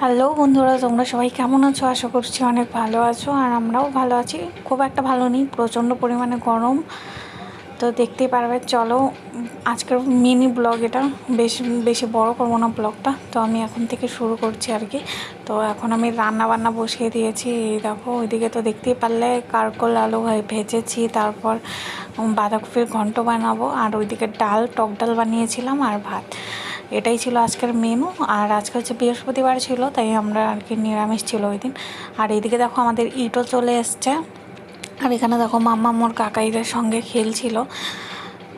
Hello বন্ধুরা, তোমরা সবাই কেমন আছো? আশা করছি অনেক ভালো আছো, আর আমরাও ভালো আছি। খুব একটা ভালো নেই, প্রচণ্ড পরিমাণে গরম। তো দেখতেই পারবে, চলো, আজকের মিনি ব্লগ এটা, বেশি বেশি বড় করব না ব্লগটা তো আমি এখন থেকে শুরু করছি আর কি। তো এখন আমি রান্না বান্না বসিয়ে দিয়েছি, এই দেখো, ওইদিকে তো দেখতেই পারলে কারকল, আলু ভেজেছি, তারপর বাঁধাকপির ঘন্ট বানাবো, আর ওইদিকে ডাল, টক ডাল বানিয়েছিলাম আর ভাত। এটাই ছিল আজকের মেনু আর আজকে হচ্ছে বৃহস্পতিবার ছিল, তাই আমরা আর কি নিরামিষ ছিল ওই দিন। আর এইদিকে দেখো আমাদের ইটও চলে এসছে। আর এখানে দেখো মাম্মা মোর কাকাইদের সঙ্গে খেলছিল।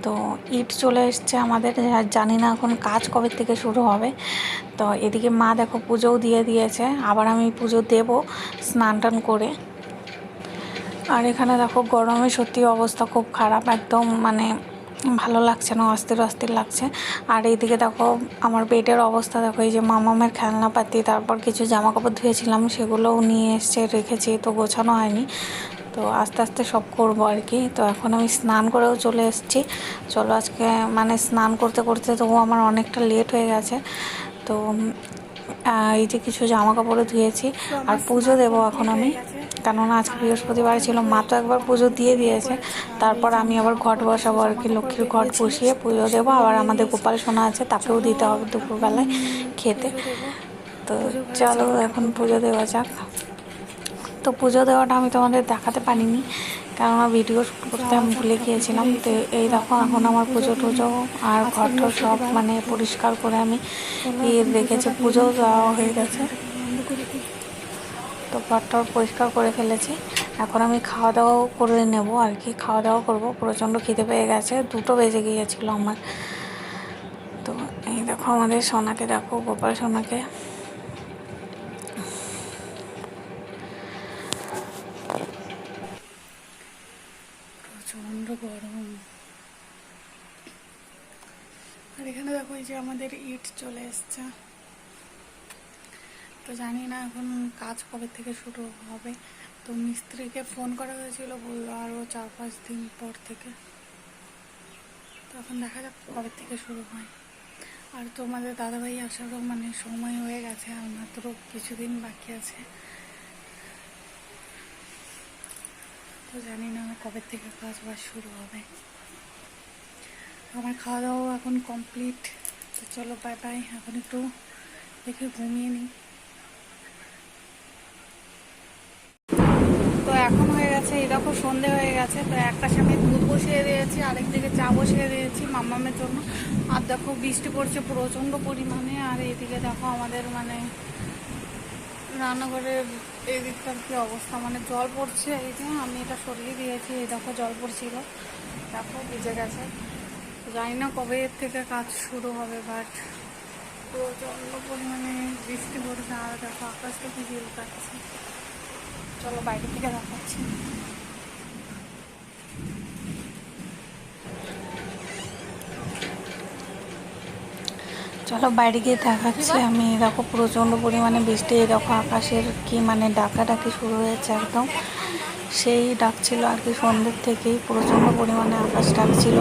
তো ইট চলে এসছে আমাদের জানি না এখন কাজ কবে থেকে শুরু হবে। তো এদিকে মা দেখো পুজোও দিয়ে দিয়েছে, আবার আমি পুজো দেব স্নান টান করে। আর এখানে দেখো গরমে সত্যি অবস্থা খুব খারাপ, একদম মানে ভালো লাগছে না অস্থির অস্থির লাগছে। আর এইদিকে দেখো আমার পেটের অবস্থা দেখো এই যে মামামের খেলনাপাতি তারপর কিছু জামা কাপড় ধুয়েছিলাম সেগুলোও নিয়ে এসছে রেখেছি তো গোছানো হয়নি। তো আস্তে আস্তে সব করব আর কি। তো এখন আমি স্নান করেও চলে এসেছি। চলো আজকে মানে স্নান করতে করতে তবু আমার অনেকটা লেট হয়ে গেছে। তো এই যে কিছু জামা কাপড়ও ধুয়েছি আর পুজো দেবো এখন আমি। কেননা আজকে বৃহস্পতিবার ছিল, মা তো একবার পুজো দিয়ে দিয়েছে। তারপর আমি আবার ঘট বসাবো আর কি, লক্ষ্মীর ঘট বসিয়ে পুজো দেবো। আবার আমাদের গোপাল সোনা আছে, তাকেও দিতে হবে দুপুরবেলায় খেতে। তো চলো এখন পুজো দেওয়া যাক। তো পুজো দেওয়াটা আমি তোমাদের দেখাতে পারিনি, কেননা ভিডিও করতে আমি ভুলে গিয়েছিলাম। তো এই দেখো, এখন আমার পুজো টুজো আর ঘর টর সব মানে পরিষ্কার করে আমি ইয়ে রেখেছি, পুজো দেওয়া হয়ে গেছে। তো ঘরটাও পরিষ্কার করে ফেলেছি। এখন আমি খাওয়া দাওয়াও করে নেব আর কি। খাওয়া দাওয়া করব। প্রচণ্ড খিদে পেয়ে গেছে। দুটো বেজে গিয়েছিল আমার। তো এই দেখো আমাদের সোনাকে, দেখো গোপাল সোনাকে। প্রচণ্ড গরম। আর এখানে দেখো এই যে আমাদের ইট চলে এসছে। তো জানি না এখন কাজ কবে থেকে শুরু হবে। তো মিস্ত্রিকে ফোন করা হয়েছিল, বলল আরও চার পাঁচ দিন পর থেকে। তো এখন দেখা যাক কবে থেকে শুরু হয়। আর তোমাদের দাদাভাই আসারও মানে সময় হয়ে গেছে, আর মাত্র কিছুদিন বাকি আছে। তো জানি না কবে থেকে কাজ বাজ শুরু হবে। আমার খাওয়া দাওয়া এখন কমপ্লিট তো চলো বাই বাই এখন একটু দেখে ঘুমিয়ে নিই তো এখন হয়ে গেছে দেখো সন্ধে হয়ে গেছে, তো একটা সামনে দুধ বসিয়ে দিয়েছি আরেক দিকে চা বসিয়ে দিয়েছি মাম্মামের জন্য। আর দেখো বৃষ্টি পড়ছে প্রচণ্ড পরিমাণে, আর এইদিকে দেখো আমাদের মানে রান্নাঘরের এই দিকটার কি অবস্থা মানে জল পড়ছে, এই যে আমি এটা সরিয়ে দিয়েছি, এই দেখো জল পড়ছিল, দেখো ভিজে গেছে। জানি না কবে এর থেকে কাজ শুরু হবে বাট প্রচণ্ড পরিমাণে বৃষ্টি পড়ছে, আর দেখো আকাশটা কি কাটছে চলো বাইরে থেকে দেখাচ্ছি। চলো বাইরে গিয়ে দেখাচ্ছি। আমি দেখো প্রচণ্ড পরিমাণে বৃষ্টি। এই দেখো আকাশের কি মানে ডাকাডাকি শুরু হয়েছে একদম। সেই ডাকছিল আর কি সন্ধ্যের থেকেই। প্রচণ্ড পরিমাণে আকাশ ডাকছিল।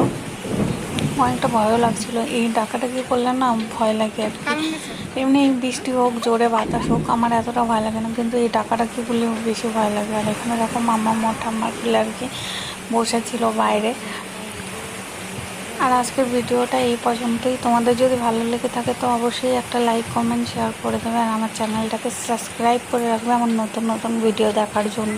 অনেকটা ভয়ও লাগছিল। এই ডাকাডাকি করলে না ভয় লাগে আর কি। এমনি বৃষ্টি হোক, জোরে বাতাস হোক, আমার এতটা ভয় লাগে না। কিন্তু এই ডাকাডাকি করলে বেশি ভয় লাগে? আর এখানে দেখো মামা মোট ঠাম্মার পিলে আর কি বসেছিল বাইরে। আর আজকের ভিডিওটা এই পর্যন্তই। তোমাদের যদি ভালো লেগে থাকে তো অবশ্যই একটা লাইক কমেন্ট শেয়ার করে দেবে। আর আমার চ্যানেলটাকে সাবস্ক্রাইব করে রাখবে আমার নতুন নতুন ভিডিও দেখার জন্য।